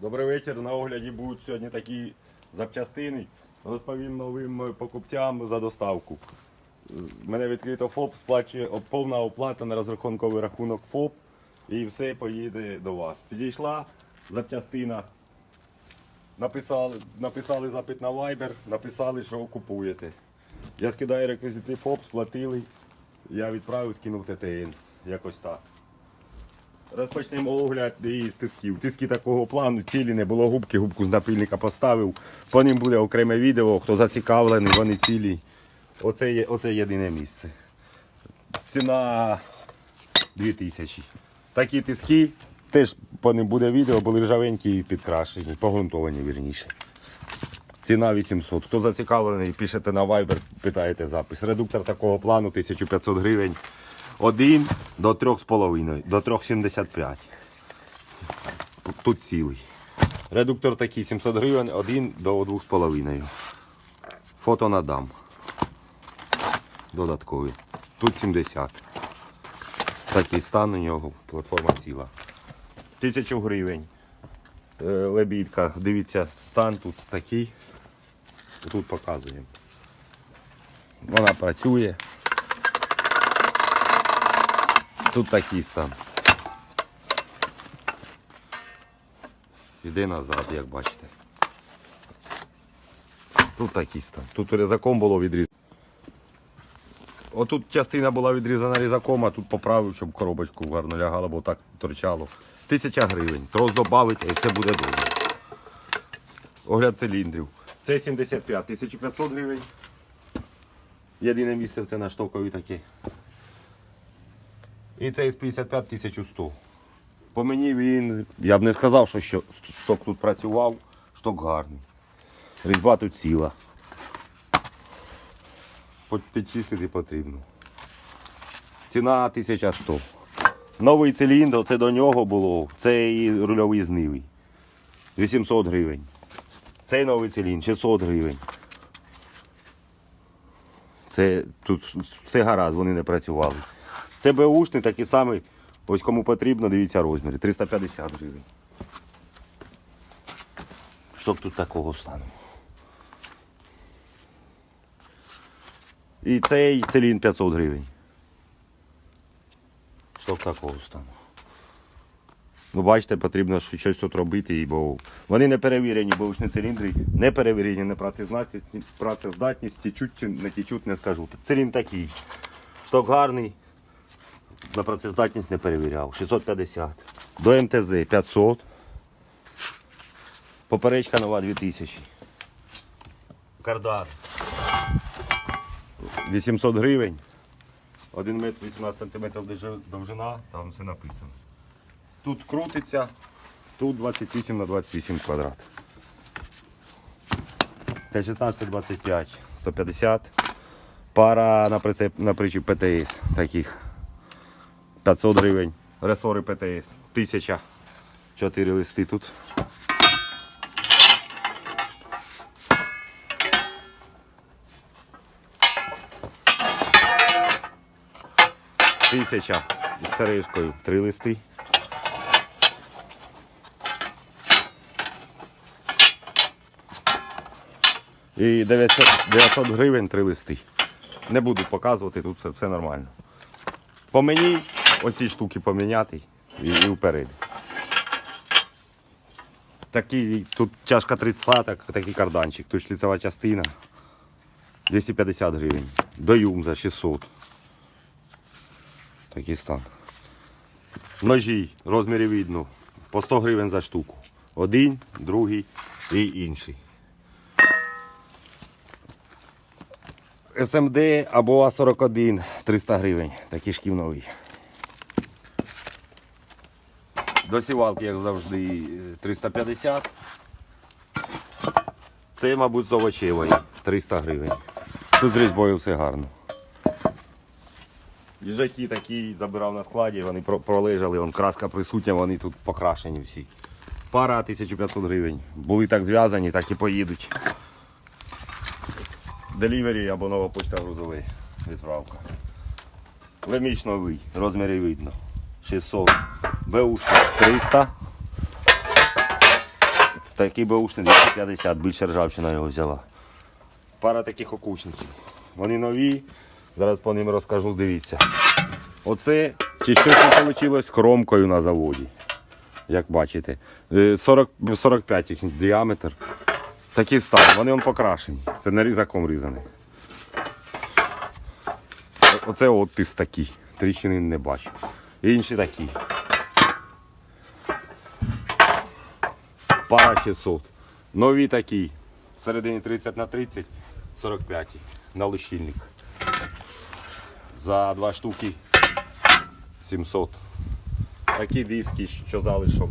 Добрий вечір. На огляді будуть сьогодні такі запчастини. Розповім новим е, покупцям за доставку. Е, в Мене відкрито ФОП, сплачує повна оплата на розрахунковий рахунок ФОП і все поїде до вас. Підійшла запчастина. Написали, написали запит на Viber, написали, що купуєте. Я скидаю реквізити ФОП, сплатили. Я відправив, скинув ТТН. Якось так. Розпочнемо огляд із тисків. Тиски такого плану, цілі не було губки, губку з напильника поставив. По ним буде окреме відео, хто зацікавлений, вони цілі. Оце, є, оце єдине місце. Ціна 2000. Такі тиски, теж по ним буде відео, були ржавенькі і підкрашені, погрунтовані вірніше. Ціна 800. Хто зацікавлений, пишете на Viber, питаєте запис. Редуктор такого плану 1500 гривень. Один до 3,5, до 3,75. Тут, цілий. Редуктор такий 700 гривень, один до 2,5. Фото надам. Додаткові. Тут 70. Такий стан у нього, платформа ціла. 1000 гривень. Е, Лебідка. Дивіться, стан тут такий. Тут показуємо. Вона працює. Тут такий стан. Іде назад, як бачите. Тут такий стан. Тут різаком було відрізано. Отут частина була відрізана різаком, а тут поправив, щоб коробочку гарно лягало, бо так торчало. Тисяча гривень. Трос додавить і все буде добре. Огляд циліндрів. Це 75, 1500 гривень. Єдине місце це на штокові таке. І цей з 55 1100. По мені він, я б не сказав, що що шток тут працював, шток гарний. Різьба тут ціла. Підчистити потрібно. Ціна 1100. Новий циліндр, це до нього було, це і рульовий знивий. 800 гривень. Цей новий циліндр 600 гривень. Це тут все гаразд, вони не працювали. Це беушний такий самий, ось кому потрібно, дивіться розміри. 350 гривень. Шток тут такого стану. І цей циліндр 500 гривень. Шток такого стану. Ну, бачите, потрібно щось тут робити, бо вони не перевірені, бушні циліндри, не перевірені на працездатність, працездатність, течуть чи не течуть, не скажу. Циліндр такий. Шток гарний, на працездатність не перевіряв. 650. До МТЗ 500. Поперечка нова 2000. Кардар. 800 гривень. 1 метр 18 сантиметрів довжина, там все написано. Тут крутиться, тут 28 на 28 квадрат. 16 25 150. Пара на прицеп на причіп ПТС таких 500 гривень. Ресори ПТС 1000. 4 листи тут. Тисяча з сережкою. Три листи. І 900, 900 гривень три листи. Не буду показувати, тут все, все нормально. По мені оці штуки поміняти і, і вперед. Такий, тут чашка 30, так, такий карданчик, тут шліцева частина. 250 гривень. До юмза 600. Такий стан. Ножі, розмірі видно. По 100 гривень за штуку. Один, другий і інший. СМД або А41 300 гривень. Такий шків новий. До сівалки, як завжди, 350. Це, мабуть, з овочевої 300 гривень. Тут з різьбою все гарно. Їжаки такі забирав на складі, вони пролежали, вон краска присутня, вони тут покрашені всі. Пара 1500 гривень. Були так зв'язані, так і поїдуть. Делівері або нова почта грузовий. Відправка. Леміч новий, розміри видно. 600. Беушка 300. Такий беушний 250, більше ржавчина його взяла. Пара таких окучників. Вони нові. Зараз по ним розкажу, дивіться. Оце чи щось не вийшло з кромкою на заводі. Як бачите. Е, 40, 45 їхній діаметр. Такі стан, вони он покрашені. Це не різаком різаний. Оце оттис такий. Тріщини не бачу. Інші такі. Пара 600. Нові такі. Всередині 30 на 30, 45 на лищильник. За два штуки 700. Такі диски, що залишок.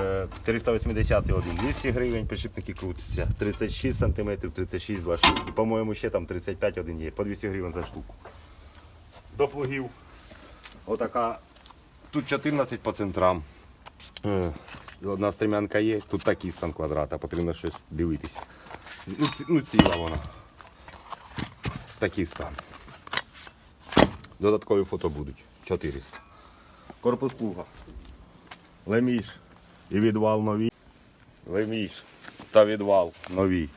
Е, 380 один 200 гривень, підшипники крутяться. 36 см, 36 два штуки. По-моєму, ще там 35 один є, по 200 гривень за штуку. До плугів. Отака. Тут 14 по центрам. Е, Одна стрімянка є, тут такий стан квадрата, потрібно щось дивитися. Ну, ці- ну ціла вона. Такий стан. Додаткові фото будуть. 400. Корпус плуга. Леміш і відвал нові. Леміш та відвал нові.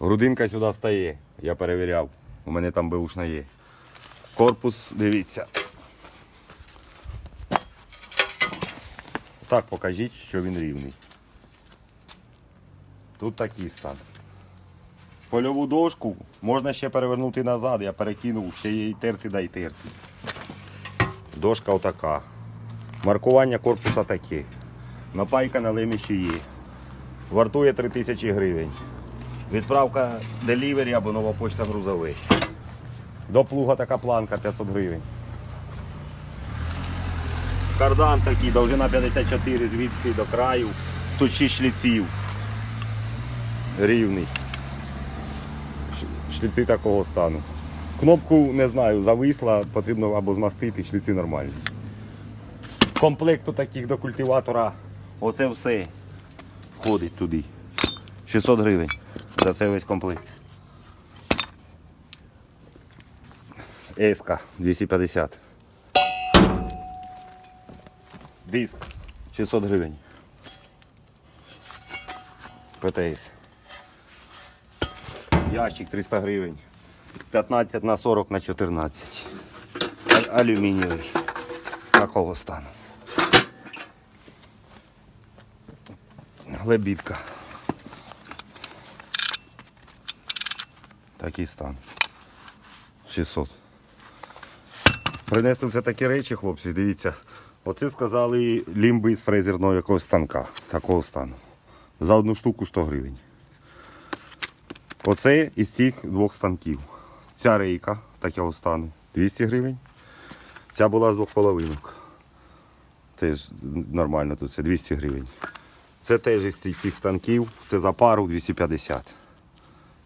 Грудинка сюди стає. Я перевіряв. У мене там беушна є. Корпус, дивіться. Так покажіть, що він рівний. Тут такий стан. Польову дошку можна ще перевернути назад, я перекинув, ще її терти да й терти. Дошка отака. Маркування корпуса таке. Напайка на леміші є. Вартує 3000 гривень. Відправка делівері або нова почта грузовий. До плуга така планка 500 гривень. Кардан такий, довжина 54 звідси до краю. Тут 6 шліців. Рівний. Шліци такого стану. Кнопку не знаю, зависла, потрібно або змастити, шліци нормальні. Комплекту таких до культиватора. Оце все входить туди. 600 гривень. За це весь комплект. Еска 250. Диск 600 гривень. ПТС. Ящик 300 гривень. 15 на 40 на 14. А- Алюмінієвий. Такого стану. Лебідка. Такий стан. 600. Принесли все такі речі, хлопці, дивіться. Оце сказали лімби з фрезерного якогось станка, такого стану. За одну штуку 100 гривень. Оце із цих двох станків. Ця рейка такого стану 200 гривень. Ця була з двох половинок. Теж нормально тут, це 200 гривень. Це теж із цих станків, це за пару 250.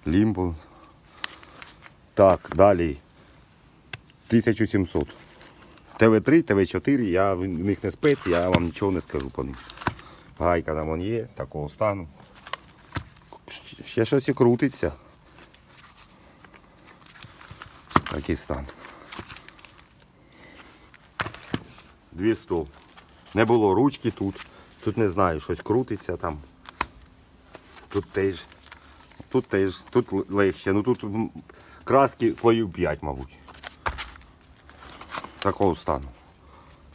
Лімбо. Так, далі. 1700. ТВ3, ТВ4, я в них не спец, я вам нічого не скажу по них. Гайка там вон є, такого стану. Ще щось і крутиться. Такий стан. 200. Не було ручки тут. Тут не знаю, щось крутиться там. Тут теж. Тут теж, тут легше. Ну тут краски слоїв 5, мабуть. Такого стану.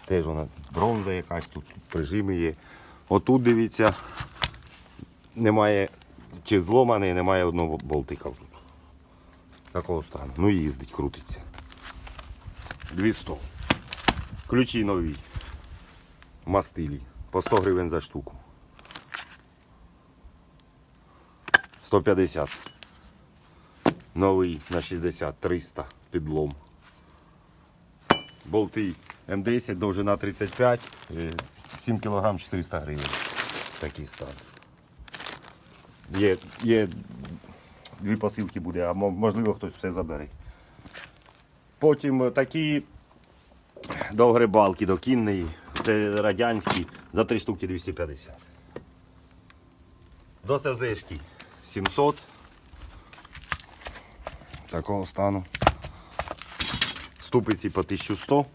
Теж вона бронза якась, тут, прижими є. Отут дивіться, немає чи зломаний, немає одного болтика тут. Такого стану. Ну їздить, крутиться. 200. Ключі нові. Мастилі. По 100 гривень за штуку. 150. Новий на 60, 300 підлом. Болти М10, довжина 35, е, 7 кг 400 гривень. Такий стан. Є, є дві посилки буде, а можливо хтось все забере. Потім е, такі довгрибалки до кінної, це радянські, за 3 штуки 250. До СЗшки 700. Такого стану. Ступиці по 1100.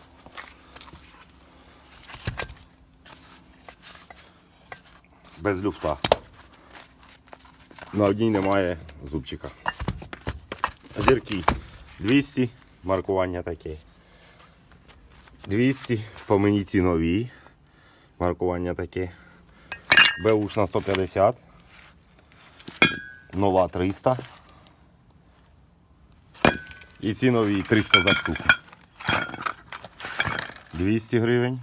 Без люфта. На одній немає зубчика. Зірки 200, маркування таке. 200, по мені ці нові. Маркування таке. Бушна 150. Нова 300. І ці нові 300 за штуку. 200 гривень.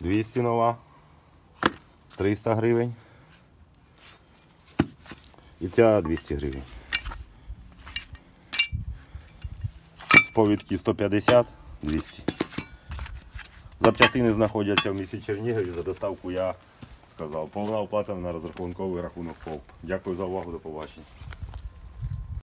200 нова. 300 гривень. І ця 200 гривень. Повідки 150, 200. Запчастини знаходяться в місті Чернігові. За доставку я сказав. Повна оплата на розрахунковий рахунок ФОП. Дякую за увагу, до побачення.